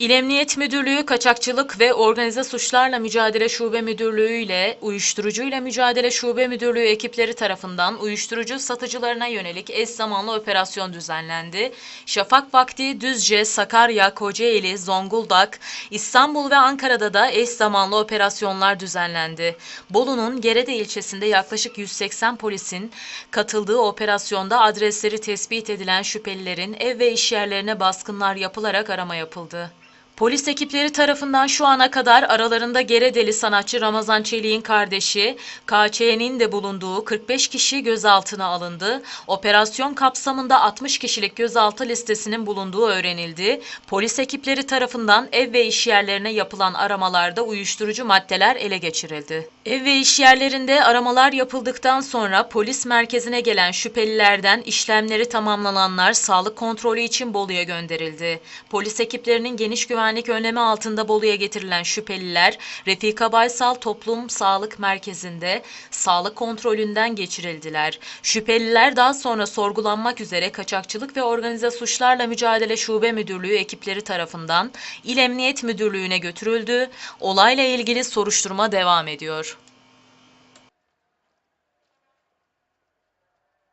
İl Emniyet Müdürlüğü Kaçakçılık ve Organize Suçlarla Mücadele Şube Müdürlüğü ile Uyuşturucuyla Mücadele Şube Müdürlüğü ekipleri tarafından uyuşturucu satıcılarına yönelik eş zamanlı operasyon düzenlendi. Şafak vakti Düzce, Sakarya, Kocaeli, Zonguldak, İstanbul ve Ankara'da da eş zamanlı operasyonlar düzenlendi. Bolu'nun Gerede ilçesinde yaklaşık 180 polisin katıldığı operasyonda adresleri tespit edilen şüphelilerin ev ve iş yerlerine baskınlar yapılarak arama yapıldı. Polis ekipleri tarafından şu ana kadar aralarında Geredeli sanatçı Ramazan Çelik'in kardeşi, KÇ'nin de bulunduğu 45 kişi gözaltına alındı. Operasyon kapsamında 60 kişilik gözaltı listesinin bulunduğu öğrenildi. Polis ekipleri tarafından ev ve iş yerlerine yapılan aramalarda uyuşturucu maddeler ele geçirildi. Ev ve iş yerlerinde aramalar yapıldıktan sonra polis merkezine gelen şüphelilerden işlemleri tamamlananlar sağlık kontrolü için Bolu'ya gönderildi. Polis ekiplerinin geniş güvenlik önlemi altında Bolu'ya getirilen şüpheliler Refika Baysal Toplum Sağlık Merkezi'nde sağlık kontrolünden geçirildiler. Şüpheliler daha sonra sorgulanmak üzere Kaçakçılık ve Organize Suçlarla Mücadele Şube Müdürlüğü ekipleri tarafından İl Emniyet Müdürlüğü'ne götürüldü. Olayla ilgili soruşturma devam ediyor.